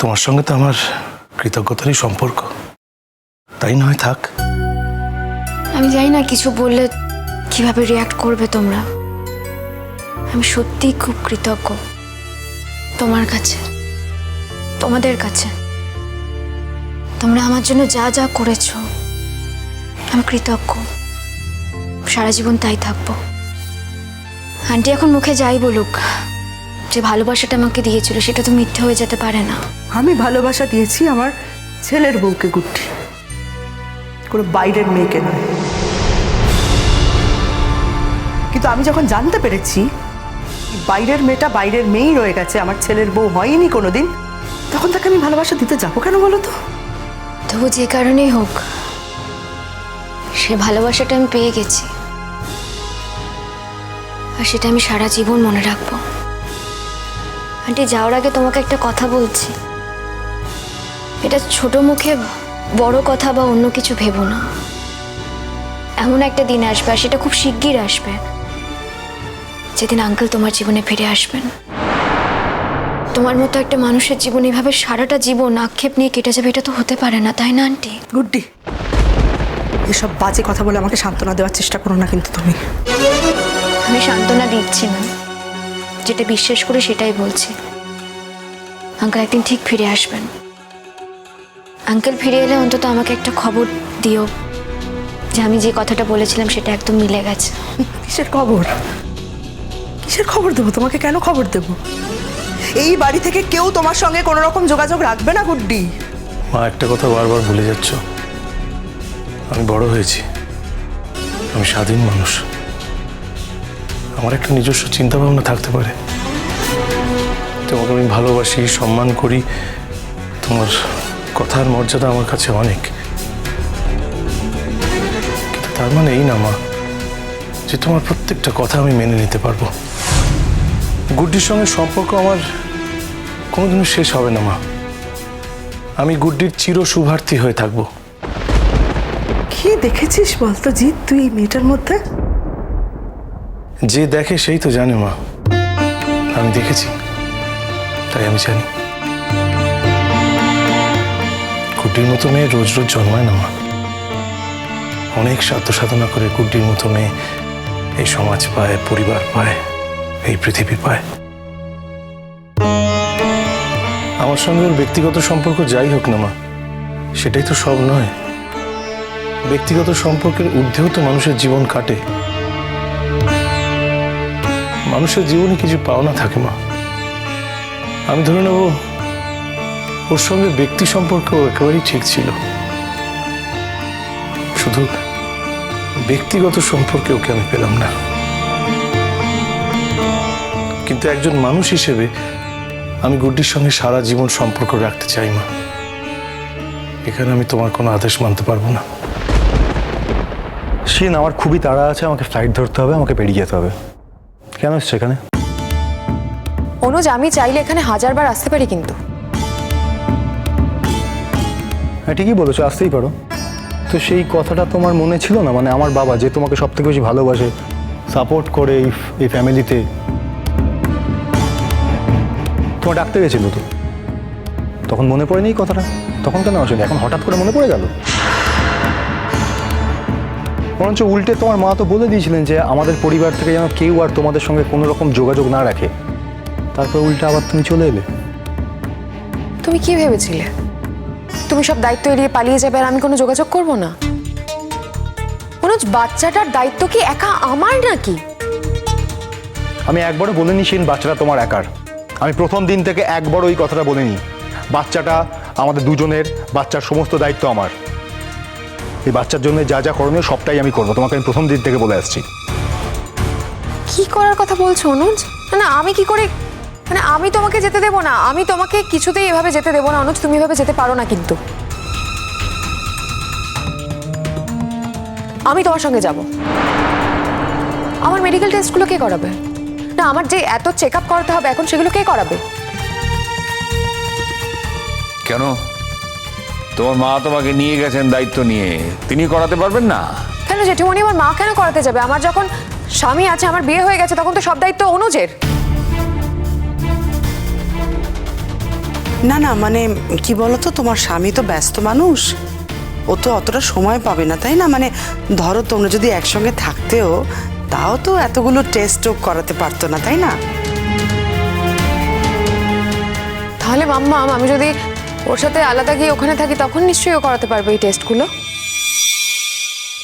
তোমার সঙ্গে তো আমার কৃতজ্ঞতারই সম্পর্ক। তাই নয়, থাক। আমি জানি না কিছু বললে কীভাবে রিয়াক্ট করবে তোমরা। আমি সত্যিই খুব কৃতজ্ঞ তোমার কাছে, তোমাদের কাছে। তোমরা আমার জন্য যা যা করেছ, আমি কৃতজ্ঞ। সারা জীবন তাই থাকব। আন্টি এখন মুখে যাই বলুক। যে ভালোবাসাটা আমাকে দিয়েছিল সেটা তো মিথ্যে হয়ে যেতে পারে না। আমি ভালোবাসা দিয়েছি আমার ছেলের বউকে গুড্ডি। কোনো বাইরের মেয়েকে নয়। কিন্তু আমি যখন জানতে পেরেছি বাইরের মেয়েটা বাইরের মেয়েই রয়ে গেছে আমার ছেলের বউ হয়নি কোনোদিন তখন তাকে আমি ভালোবাসা দিতে যাব কেন বলো তো? তবু যে কারণেই হোক সে ভালোবাসাটা আমি পেয়ে গেছি। আর সেটা আমি সারা জীবন মনে রাখব। আন্টি যাওয়ার আগে তোমাকে একটা কথা বলছি। এটা ছোট মুখে বড় কথা বা অন্য কিছু ভেবো না। এমন একটা দিন আসবে আর সেটা খুব শিগগির আসবে। যেদিন আঙ্কেল তোমার জীবনে ফিরে আসবেন। তোমার মতো একটা মানুষের জীবন এভাবে সারাটা জীবন আক্ষেপ নিয়ে কেটে যাবে এটা তো হতে পারে না তাই না আন্টি? গুড্ডি এসব বাজে কথা বলে আমাকে সান্ত্বনা দেওয়ার চেষ্টা করো না কিন্তু তুমি। আমি সান্ত্বনা দিচ্ছি না। যেটা বিশ্বাস করে সেটাই বলছি। আঙ্কেল একদিন ঠিক ফিরে আসবেন। আঙ্কেল ফিরে এলে অন্তত আমাকে একটা খবর দিও। যে আমি যে কথাটা বলেছিলাম সেটা একদম মিলে গেছে। কিসের খবর? কিসের খবর দেবো? তোমাকে কেন খবর দেবো? এই বাড়ি থেকে কেউ তোমার সঙ্গে কোনো রকম যোগাযোগ রাখবে না গুড্ডি? মা একটা কথা বারবার ভুলে যাচ্ছ। আমি বড় হয়েছি। আমি স্বাধীন মানুষ। আমার একটা নিজস্ব চিন্তা ভাবনা থাকতে পারে। তোমাকে আমি ভালোবাসি, সম্মান করি। তোমার কথার মর্যাদা আমার কাছে অনেক। কিন্তু তার মানে এই না, মা, যে তোমার প্রত্যেকটা কথা আমি মেনে নিতে পারব। গুড্ডির সঙ্গে সম্পর্ক আমার কোনোদিনও শেষ হবে না, মা। আমি গুড্ডির চির শুভার্থী হয়ে থাকব। কি দেখেছিস বলতো জিৎ? তুই মেয়েটার মধ্যে? যে দেখে সেই তো জানে মা। আমি দেখেছি, তাই আমি জানি। গুড্ডির মতো মেয়ে রোজ রোজ জন্মায় না মা। অনেক সাধ্য সাধনা করে গুড্ডির মতো মেয়ে এই সমাজ পায়, পরিবার পায়, এই পৃথিবী পায়। আমার সঙ্গে ওর ব্যক্তিগত সম্পর্ক যাই হোক না মা, সেটাই তো সব নয়। ব্যক্তিগত সম্পর্কের ঊর্ধ্বেও তো মানুষের জীবন কাটে। মানুষের জীবনে কিছু পাওনা থাকে, মা। আমি ধরে নেব, ওর সঙ্গে ব্যক্তি সম্পর্ক একেবারেই ঠিক ছিল। শুধু ব্যক্তিগত সম্পর্কে ওকে আমি পেলাম না। কিন্তু একজন মানুষ হিসেবে আমি গুড্ডির সঙ্গে সারা জীবন সম্পর্ক রাখতে চাই, মা। এখানে আমি তোমার কোনো আদেশ মানতে পারব না। শিন, আমার খুবই তাড়া আছে, আমাকে ফ্লাইট ধরতে হবে, আমাকে বেরিয়ে যেতে হবে। কেন এসছে এখানে? অনুজ আমি চাইলে এখানে হাজারবার আসতে পারি কিন্তু। হ্যাঁ ঠিকই বলেছ আসতেই পারো। তো সেই কথাটা তোমার মনে ছিল না? মানে আমার বাবা যে তোমাকে সব থেকে বেশি ভালোবাসে সাপোর্ট করে এই এই ফ্যামিলিতে তোমার ডাকতে গেছিল তো? তখন মনে পড়েনি এই কথাটা? তখন কেন আসলে? এখন হঠাৎ করে মনে পড়ে গেল? বরঞ্চ উল্টে তোমার মা তো বলে দিয়েছিলেন যে আমাদের পরিবার থেকে যেন কেউ আর তোমাদের সঙ্গে কোনো রকম যোগাযোগ না রাখে। তারপর উল্টে আবার তুমি চলে এলে। তুমি কি ভেবেছিলে? তুমি সব দায়িত্ব এড়িয়ে পালিয়ে যাবে আর আমি কোনো যোগাযোগ করব না? অনুজ বাচ্চাটার দায়িত্ব কি একা আমার নাকি? আমি একবারও বলিনি সেন বাচ্চাটা তোমার একার। আমি প্রথম দিন থেকে একবারও ওই কথাটা বলিনি। বাচ্চাটা আমাদের দুজনের বাচ্চার সমস্ত দায়িত্ব আমার। এই বাচ্চার জন্য যা যা করণীয় সবটাই আমি করব। তোমাকে আমি প্রথম দিন থেকে বলে আসছি। কি করার কথা বলছো অনুজ? না, না আমি কি করে মানে আমি তোমাকে যেতে দেবো না। আমি তোমাকে কিছুতেই এভাবে যেতে দেবো না অনুজ। তুমি এভাবে যেতে পারো না কিন্তু। আমি তোমার সঙ্গে যাব। আমার মেডিকেল টেস্টগুলো কে করাবে? না আমার যে এত চেক আপ করাতে হবে এখন সেগুলো কে করাবে? কেন? তোমার মা তোমাকে নিয়ে গেছেন দায়িত্ব নিয়ে। তিনি করাতে পারবেন না। কেন জেঠিমণি আমার মা কেন করাতে যাবে? আমার যখন স্বামী আছে আমার বিয়ে হয়ে গেছে তখন তো সব দায়িত্ব অনুজের। না না মানে কি বলতো তোমার স্বামী তো ব্যস্ত মানুষ। ও তো অতটা সময় পাবে না তাই না? মানে ধরো তোমরা যদি একসঙ্গে থাকতেও তাও তো এতগুলো টেস্টও করাতে পারতো না তাই না? তাহলে মাম্মা আমি যদি ওর সাথে আলাদা গিয়ে ওখানে থাকি তখন নিশ্চয়ই ও করাতে পারবে এই টেস্টগুলো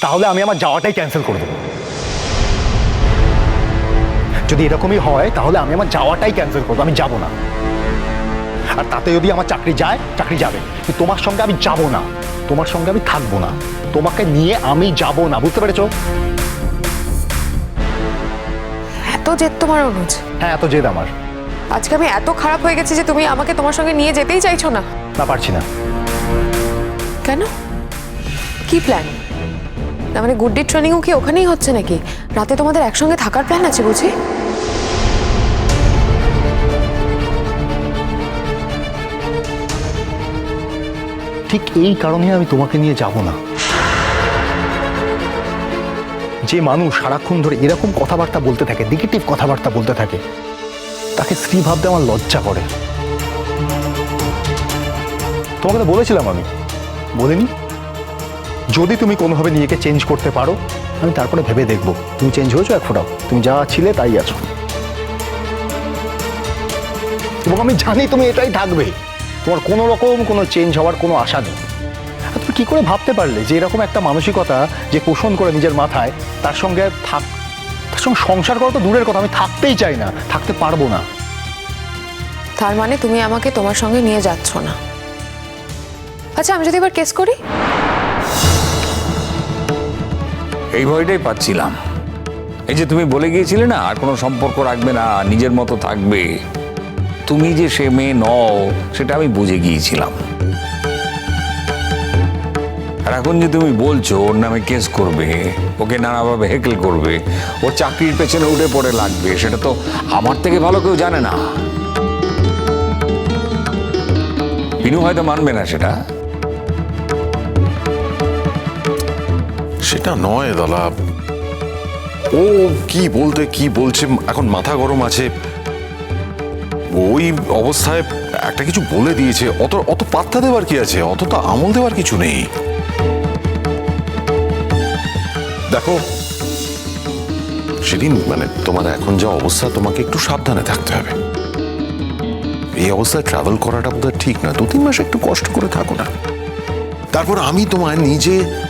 তাহলে আমি আমার যাওয়াটাই ক্যান্সেল করে দেবো। যদি এরকমই হয় তাহলে আমি আমার যাওয়াটাই ক্যান্সেল করব আমি যাব না। আর তাতে যদি আমার চাকরি যায় চাকরি যাবে। কিন্তু তোমার সঙ্গে আমি যাব না। তোমার সঙ্গে আমি থাকব না। তোমাকে নিয়ে আমি যাব না বুঝতে পেরেছ? এত জেদ তোমার অনুজ। হ্যাঁ এত জেদ আমার। আজকে আমি এত খারাপ হয়ে গেছি যে তুমি আমাকে তোমার সঙ্গে নিয়ে যেতেই চাইছো না। না পারছি না। কেন? কি প্ল্যান না মানে গুড ডে ট্রেনিংও কি ওখানেই হচ্ছে নাকি? রাতে তোমাদের একসঙ্গে থাকার প্ল্যান আছে বুঝি? ঠিক এই কারণে আমি তোমাকে নিয়ে যাব না। যে মানুষ সারাক্ষণ ধরে এরকম কথাবার্তা বলতে থাকে নেগেটিভ কথাবার্তা বলতে থাকে তাকে স্ত্রী ভাবতে আমার লজ্জা করে। তোমাকে তো বলেছিলাম আমি। বলিনি? যদি তুমি কোনোভাবে নিজেকে চেঞ্জ করতে পারো, আমি তারপরে ভেবে দেখব। তুমি চেঞ্জ হয়েছো, এক ফোটাও। তুমি যা ছিলে তাই আছো। এবং আমি জানি তুমি এটাই থাকবে। তোমার কোনো রকম কোনো চেঞ্জ হওয়ার কোনো আশা নেই। আর তুমি কি করে ভাবতে পারলে যে এরকম একটা মানসিকতা যে পোষণ করে নিজের মাথায়, তার সঙ্গে থাক, তার সঙ্গে সংসার করা তো দূরের কথা, আমি থাকতেই চাই না, থাকতে পারব না। তার মানে তুমি আমাকে তোমার সঙ্গে নিয়ে যাচ্ছ না। আচ্ছা আমি যদি এবার কেস করি? এই ভয়টাই পাচ্ছিলাম। এই যে তুমি বলে গিয়েছিলে না, আর কোনো সম্পর্ক রাখবে না, নিজের মতো থাকবে, তুমি যে সে মেয়ে নও, সেটা আমি বুঝে গিয়েছিলাম। আর এখন যে তুমি বলছো, ওর নামে কেস করবে, ওকে নানাভাবে হেকেল করবে ওর চাকরির পেছনে উঠে পড়ে লাগবে, সেটা তো আমার থেকে ভালো কেউ জানে না। বিনু হয়তো মানবে না সেটা। সেটা নয়, দাদা। ও কি বলতে, কি বলছে? এখন মাথা গরম আছে। ওই অবস্থায় একটা কিছু বলে দিয়েছে। অত অত পাত্তা দেওয়ার কি আছে? অতটা আমল দেওয়ার কিছু নেই। দেখো, সেদিন মানে তোমার এখন যা অবস্থা, তোমাকে একটু সাবধানে থাকতে হবে। এই অবস্থায় ট্রাভেল করাটা বোধহয় ঠিক না। দু তিন মাস একটু কষ্ট করে থাকো না। তারপর আমি তোমায় নিজে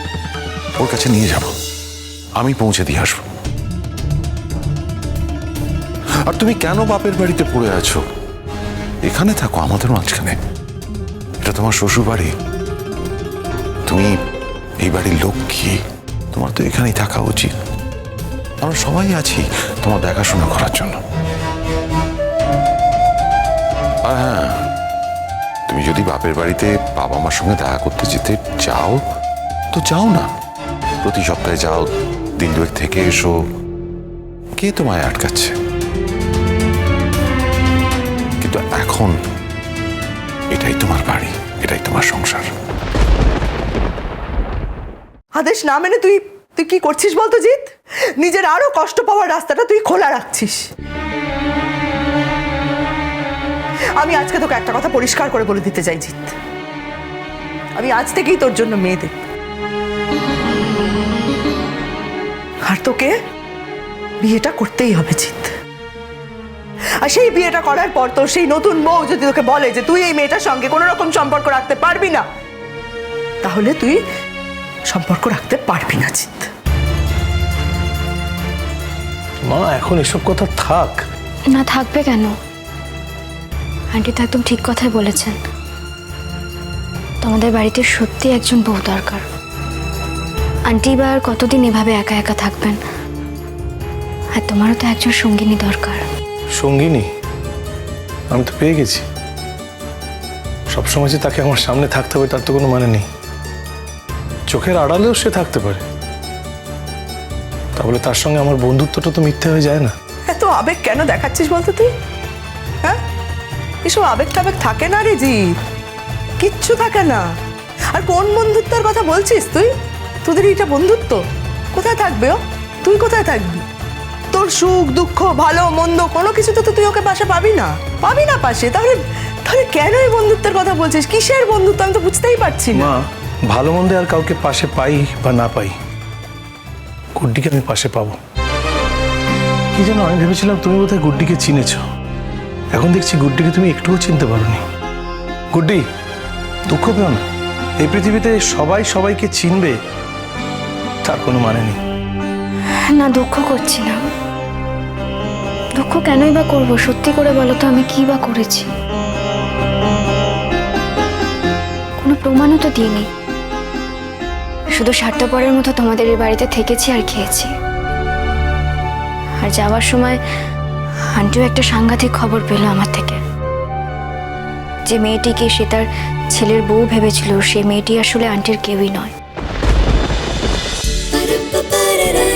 ওর কাছে নিয়ে যাব। আমি পৌঁছে দিয়ে আসব। আর তুমি কেন বাপের বাড়িতে পড়ে আছো? এখানে থাকো আমাদের মাঝখানে। এটা তোমার শ্বশুর বাড়ি তুমি এই বাড়ির লক্ষ্মী, তোমার তো এখানেই থাকা উচিত। আমরা সবাই আছি তোমার দেখাশোনা করার জন্য। হ্যাঁ। তুমি যদি বাপের বাড়িতে বাবা মার সঙ্গে দেখা করতে যেতে চাও, তো যাও না। প্রতি সপ্তাহে যাও, দিন দুয়েক থেকে এসো। কে তোমায় আটকাচ্ছে? কিন্তু এখন এটাই তোমার বাড়ি, এটাই তোমার সংসার। আদেশ না মেনে তুই তুই কি করছিস বলতো জিৎ? নিজের আরও কষ্ট পাওয়ার রাস্তাটা তুই খোলা রাখছিস। আমি আজকে তোকে একটা কথা পরিষ্কার করে বলে দিতে চাই জিৎ। আমি আজ থেকেই তোর জন্য মেয়ে দেখব। আর তোকে বিয়েটা করতেই হবে জিৎ। আর সেই বিয়েটা করার পর তোর সেই নতুন বউ যদি তোকে বলে যে তুই এই মেয়েটার সঙ্গে কোনো রকম সম্পর্ক রাখতে পারবি না তাহলে তুই সম্পর্ক রাখতে পারবি না জিৎ। মা এখন এসব কথা থাক। না থাকবে কেন? আন্টি তো একদম ঠিক কথাই বলেছেন। তোমাদের বাড়িতে সত্যি একজন বউ দরকার। আন্টি বা আর কতদিন এভাবে একা একা থাকবেন? আর তোমারও তো একজন সঙ্গিনী দরকার। সঙ্গিনী? আমি তো পেয়ে গেছি। সবসময় যে তাকে আমার সামনে থাকতে হবে তার তো কোনো মানে নেই। চোখের আড়ালেও সে থাকতে পারে। তাহলে তার সঙ্গে আমার বন্ধুত্বটা তো মিথ্যে হয়ে যায় না। এত আবেগ কেন দেখাচ্ছিস বলতো তুই? হ্যাঁ? এসব আবেগ টাবেগ থাকে না রে জিৎ। কিচ্ছু থাকে না। আর কোন বন্ধুত্বের কথা বলছিস তুই? তোদের এটা বন্ধুত্ব? কোথায় থাকবে ও? তুই কোথায় থাকবি? তোর সুখ, দুঃখ, ভালো, মন্দ, কোনো কিছুতে তো তুই ওকে পাশে পাবি না। পাবি না পাশে? তাহলে তাহলে কেন এই বন্ধুত্বের কথা বলছিস? কিসের বন্ধুত্ব? আমি তো বুঝতেই পারছি না। ভালো মন্দে আর কাউকে পাশে পাই বা না পাই, গুড্ডিকে আমি পাশে পাবো। কি যেন আমি ভেবেছিলাম তুমি বোধহয় গুড্ডিকে চিনেছ। এখন দেখছি গুড্ডিকে তুমি একটুও চিনতে পারোনি। গুড্ডি, দুঃখ পেও না। এই পৃথিবীতে সবাই সবাইকে চিনবে তার কোনো মানে নেই। না, দুঃখ করছি না। দুঃখ কেনই বা করব? সত্যি করে বলো তো, আমি কি বা করেছি? কোনো প্রমাণও তো দিইনি। শুধু স্বার্থপরের মতো তোমাদের এই বাড়িতে থেকেছি আর খেয়েছি। আর যাওয়ার সময় আন্টিও একটা সাংঘাতিক খবর পেল আমার থেকে। যে মেয়েটিকে সে তার ছেলের বউ ভেবেছিল, সে মেয়েটি আসলে আন্টির কেউই নয়।